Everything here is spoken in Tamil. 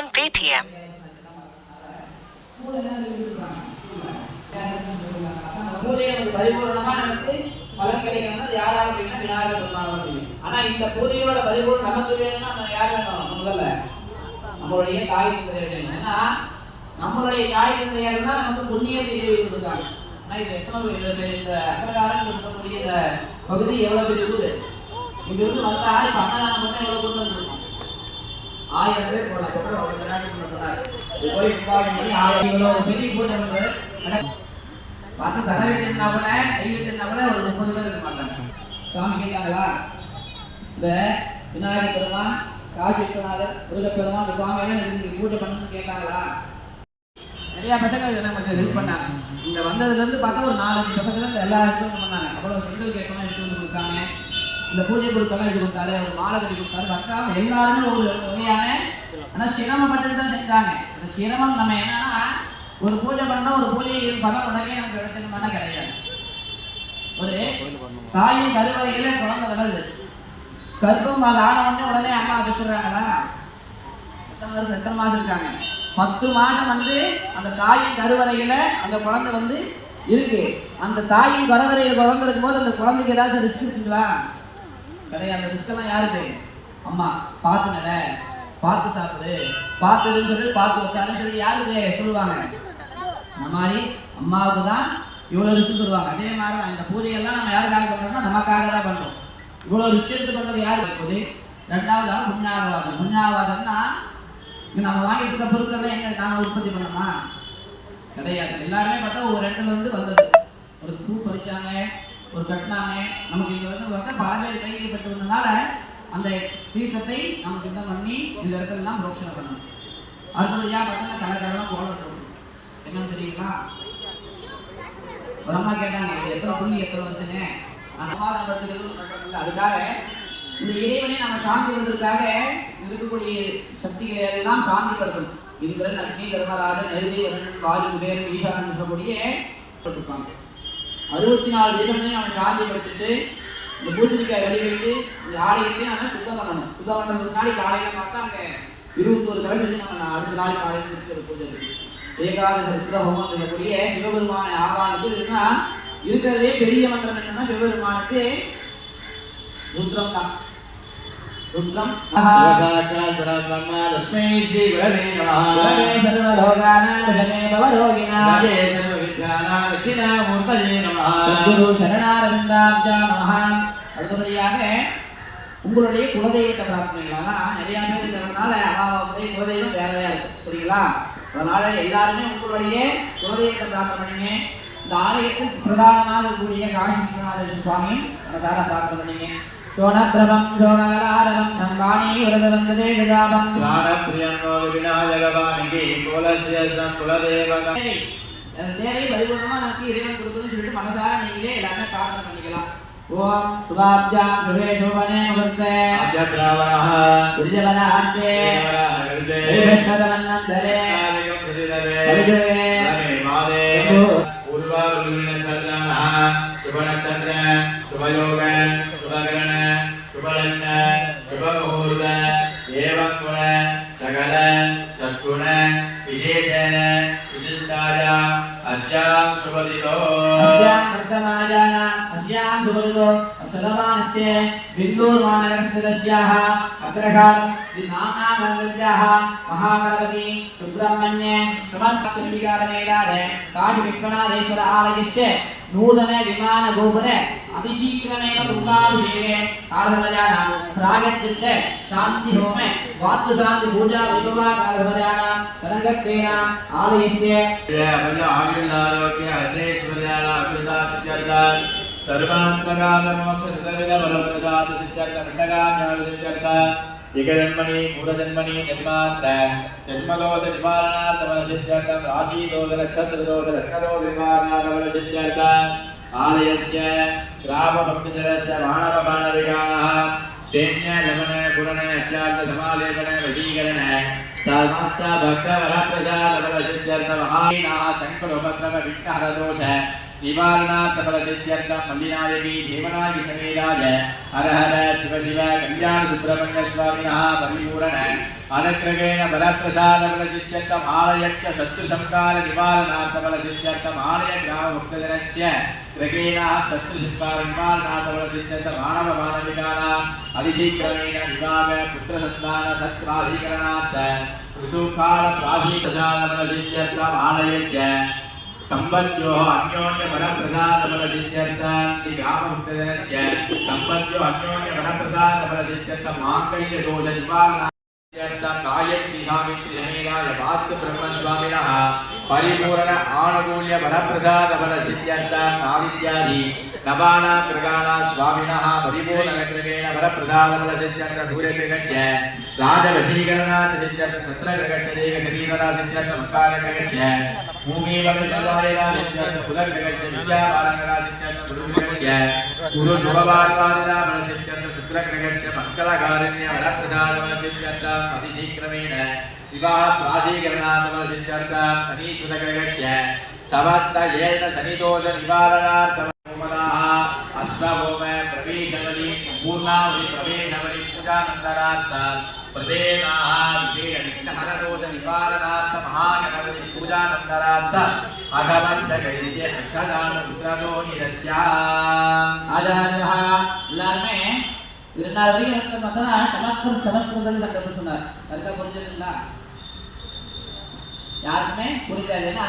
on Paytm. பலன் கிடைக்கணும்னா அப்படின்னா விநாயகர் பெருமாள் ஆனா இந்த பூஜையோட பரிபூர்ணம் நமக்கு வேணும்னா நம்ம யார் வேணும் முதல்ல நம்மளுடைய தாய் தந்தை வேணும் ஏன்னா நம்மளுடைய தாய் தந்தையார் தான் நமக்கு புண்ணியத்தை ஆனா இது எத்தனை இந்த அகரகாரம் இருக்கக்கூடிய இந்த பகுதி எவ்வளவு பெரிய ஊரு இங்க இருந்து வந்தா இப்ப அன்னதானம் மட்டும் எவ்வளவு கொண்டு வந்திருக்கோம் ஆயிரம் பேர் போனாங்க அவங்க கர்நாடகம் போனாங்க போய் நிர்வாகம் பண்ணி ஆயிரம் இவ்வளவு பெரிய பூஜை பண்றது பார்த்து தலை வீட்டுனா கூட கை வீட்டுனா கூட ஒரு முப்பது பேர் இருக்க மாட்டாங்க. சாமி கேட்காங்களா இந்த விநாயகர் பெருமான் காசி விஸ்வநாதர் முருகப் பெருமான் இந்த சுவாமி எல்லாம் எனக்கு பூஜை பண்ணணும்னு கேட்டாங்களா? நிறைய பசங்க நமக்கு ஹெல்ப் பண்ணாங்க. இங்க வந்ததுல இருந்து பார்த்தா ஒரு நாலஞ்சு பசங்க தான் எல்லா ஹெல்ப்பும் பண்ணாங்க. அவ்வளவு செங்கல் கேட்கணும் எடுத்து வந்து கொடுத்தாங்க இந்த பூஜை பொருட்கள்லாம் எடுத்து கொடுத்தாரு ஒரு மாலை கட்டி கொடுத்தாரு. வந்தாம எல்லாருமே ஒரு வகையான ஆனா சிரமப்பட்டு தான் செஞ்சாங்க. அந்த சிரமம் நம்ம என்னன்னா ஒரு பூஜை பண்ணா ஒரு பூஜை பலம் உடனே நமக்கு கிடைச்சிருமானா கிடையாது. ஒரு தாயின் கருவறையில குழந்தை வளருது கருப்பம் அது ஆன உடனே உடனே அம்மா பெற்றுறாங்களா? எத்தனை வருஷம் எத்தனை மாதம் இருக்காங்க. பத்து மாதம் வந்து அந்த தாயின் கருவறையில அந்த குழந்தை வந்து இருக்கு. அந்த தாயின் கருவறையில குழந்தை இருக்கும்போது அந்த குழந்தைக்கு ஏதாவது ரிஸ்க் இருக்குங்களா? கிடையாது அந்த ரிஸ்க் எல்லாம் யாருக்கு? அம்மா பார்த்து நட பார்த்து சாப்பிடு. பார்த்துன்னு சொல்லி பார்த்து வச்சாருன்னு சொல்லி யாருக்கு? சொல்லுவாங்க. அந்த மாதிரி அம்மாவுக்கு தான் இவ்வளோ ரிஸ்க் சொல்லுவாங்க அதே மாதிரி தான் இந்த பூஜையெல்லாம் நம்ம யாருக்காக பண்ணுறோம்னா நமக்காக தான் பண்ணுறோம் இவ்வளோ ரிஸ்க் எடுத்து பண்ணுறது யாருக்கு இருக்குது? ரெண்டாவதாக புண்ணியாகவாதம் புண்ணியாகவாதம்னா இங்கே நம்ம வாங்கிட்டு இருக்க பொருட்கள்லாம் எங்கே நாம உற்பத்தி பண்ணோமா கிடையாது. எல்லாருமே பார்த்தா ஒரு இடத்துல இருந்து வந்தது. ஒரு பூ பறிச்சாங்க. ஒரு கட்டினாங்க. நமக்கு இங்க வந்து வந்து பாரம்பரிய கையில் பெற்று வந்ததுனால அந்த தீர்த்தத்தை நம்ம சுத்தம் பண்ணி இந்த இடத்துல எல்லாம் ரோஷனை பண்ணணும். அடுத்தபடியாக பார்த்தீங்கன்னா கலக்கரெல்லாம் கோலம் போடணும் என்னன்னு தெரியுங்களா? ஒரு அம்மா கேட்டாங்க இது எத்தனை புள்ளி எத்தனை வருதுங்க சமாதானம் படுத்துக்கிறது அதுக்காக இந்த இறைவனை நம்ம சாந்தி படுத்துறதுக்காக இருக்கக்கூடிய சக்திகளை எல்லாம் சாந்தி படுத்தணும் இந்திரன் அக்னி தர்மராஜன் நெருதி வருணன் வாயு குபேரன் ஈசான் சொல்லக்கூடிய சொல்லிருப்பாங்க. அறுபத்தி நாலு தீபங்களையும் நம்ம சாந்திப்படுத்திட்டு இந்த பூஜைக்காய் வடிவெடுத்து இந்த ஆலயத்தையும் நம்ம சுத்தம் பண்ணணும். சுத்தம் பண்ணுறதுக்கு முன்னாடி காலையில் பார்த்தா அங்கே இருபத்தோரு கடை செஞ்சு நம்ம அடுத்த நாள் காலையில் இருக்கிற பூஜை ஏகாத சத்திர ஹோமம் சிவபெருமான ஆவானுக்கு இருக்குன்னா இருக்கிறதே பெரிய மந்திரம் என்னன்னா சிவபெருமானுக்கு ருத்ரம் தான் ருத்ரம் ஸ்ரீ வரவே நமஹ அடுத்தபடியாக உங்களுடைய குலதெய்வத்தை பிரார்த்தனைகளானா நிறையா பேர் இருக்கிறதுனால அவாவுடைய குலதெய்வம் வேலையாக இருக்கும். புரியுங்களா அதனால எல்லாருமே உங்களுடைய குலதெய்வத்தை பிரார்த்தனை பண்ணுங்க. இந்த ஆலயத்தில் பிரதானமாக இருக்கக்கூடிய காசி விஸ்வநாதர் சுவாமி மனதார பிரார்த்தனை பண்ணுங்க. சோனபிரமம் சோனாலாரவம் நம்பாணி விரத வந்ததே விழாபம். பிரியங்கோ விநாயகவாணிகி குலசேஷம் குலதெய்வம் தேவை பரிபூர்ணமாக நமக்கு இறைவன் கொடுக்கணும்னு சொல்லிட்டு மனதார நீங்களே எல்லாமே பிரார்த்தனை பண்ணிக்கலாம். ஓம் சுபாப்ஜாம் சுபே சுபனே முகர்த்தே அப்ஜத்ராவரஹ துர்ஜவனார்த்தே ஹரிதே சதவன்னந்தரே ஆரிகம் பிரதிதரே ஹரிதே ரமே மாதே சுபமுகூர்த்த. சகல. சத்குண. விஜேஜன Asyam Asyam Subadito Asyam Mardana अस्यां दुर्गो सलमानस्य बिन्दूर्मानगरस्य अग्रहारं नामानगरस्याः महागणपति सुब्रह्मण्ये समस्तशक्तिकारमेलादे काशीविश्वनाथेश्वर आलयस्य नूतन विमानगोपुरे अतिशीघ्रमेव पुत्राभिषेके कालधर्मजानां प्रागत्युत्ते शान्तिहोमे वास्तुशान्तिपूजा विपवा कालधर्मजानां तरङ्गत्वेन आलयस्य आयुर्लाभ யுகஜன்மணி மூடஜன்மணி ஜன்மாந்த ஜன்மலோக நிவாரணாத்தமனசித்யர்த்தம் ராசீலோக நட்சத்திரோக ரத்னலோக நிவாரணாத்தமனசித்யர்த்தம் ஆலயஸ்ய கிராமபக்திஜலஸ்ய மாணவபாணவிகாரः சைன்ய லவண குணன அத்யார்த்த சமாலேபன வசீகரண சர்வஸ்த பக்த வரப்பிரசாத பலசித்யர்த்த மகாநாக சங்கலோபத்ரம விக்னஹரதோஷ संकलोपद्रव विघ्नहर दोष நிவாரணார்த்தபலசித்தியர்த்தம் மல்லிநாயகி தேவநாயகி சமேதாய ஹர ஹர சிவ சிவ கல்யாண சுப்பிரமணிய சுவாமினா பரிபூரண அனுக்கிரகேண பலப்பிரசாதபலசித்தியர்த்தம் ஆலயச்ச சத்ரு சம்கார நிவாரணார்த்தபலசித்தியர்த்தம் ஆலய கிராம பக்தஜனஸ்ய கிரகேண சத்ரு சம்கார நிவாரணார்த்தபலசித்தியர்த்தம் மாணவ மாணவிகானாம் அதிசீக்கிரமேண விவாக புத்திரசந்தான சத்ராதீகரணார்த்த ऋतुकाल प्राचीनप्रसादबलसिद्ध्यर्थम् आलयस्य ಸಂಬಂಧೋ ಅನ್ಯೋನ್ಯ ವರ ಪ್ರಸಾದ ಬಲದಿತ್ಯರ್ಥ ಈ ಗ್ರಾಮವೃತ್ತದನಸ್ಯ ಸಂಬಂಧೋ ಅನ್ಯೋನ್ಯ ವರ ಪ್ರಸಾದ ಬಲದಿತ್ಯರ್ಥ ಮಾಂಗಲ್ಯ ದೋಷ ನಿವಾರಣಾರ್ಥ ಕಾಯತ್ರಿಹಾಮಿತ್ರಿಹೇನಾಯ ವಾಸ್ತು ಬ್ರಹ್ಮಸ್ವಾಮಿನಃ ಪರಿಪೂರ್ಣ ಆನುಕೂಲ್ಯ ಬಲಪ್ರಸಾದ ಬಲ ಸಿದ್ಧಾಂತ ನಾವಿತ್ಯಾದಿ ನಪಾನ ಪ್ರಗಾನ ಸ್ವಾಮಿನಃ ಪರಿಪೂರ್ಣ ಕ್ರಮೇಣ ಬಲಪ್ರಸಾದ ಬಲ ಸಿದ್ಧಾಂತ ಸೂರ್ಯ ಪ್ರಗಟ್ಯ ರಾಜವಶೀಕರಣ ಸಿದ್ಧಾಂತ ಸತ್ರ ಪ್ರಗಟ್ಯತೆ ಗತೀವರ ಸಿದ್ಧಾಂತ ಮಕಾರ ಪ್ರಗಟ್ಯ ಭೂಮಿಯ ಬಲಸಾರಿನ ಸಿದ್ಧಾಂತ ಪುನರ್ ಪ್ರಗಟ್ಯ ವಿದ್ಯಾಪಾರಕರ ಸಿದ್ಧಾಂತ ಗುರು ಪ್ರಗಟ್ಯ ಗುರು ಶುಭವಾರ್ವಾದಿನ ಬಲ ಸಿದ್ಧಾಂತ ಸತ್ರ ಪ್ರಗಟ್ಯ ಮಂಗಳಕಾರಿಣ್ಯ ಬಲಪ್ರಸಾದ ಬಲ ಸಿದ್ಧಾಂತ ಅತಿಶೀಕ್ರಮೇಣ इवात् राशीकरणान्तमलसिद्धार्थमीश्वरग्रहस्य समस्तयेन शनिदोषनिवारणार्थमोमनाः अश्वभूम प्रवेशवलि पूर्णावलि प्रवेशवलि पूजानन्तरार्थ प्रदेनाः विवेकनिग्नहरदोषनिवारणार्थ महानगरवलि पूजानन्तरार्थ अघमन्तकैस्य अक्षदानपुत्रदो निरस्याः। अजः लर्मे இரண்டாவது வரைக்கும் பார்த்தா சமஸ்கிருதம் சமஸ்கிருதம் சொன்னார். அதுக்காக யாருக்குமே புரியல ஏன்னா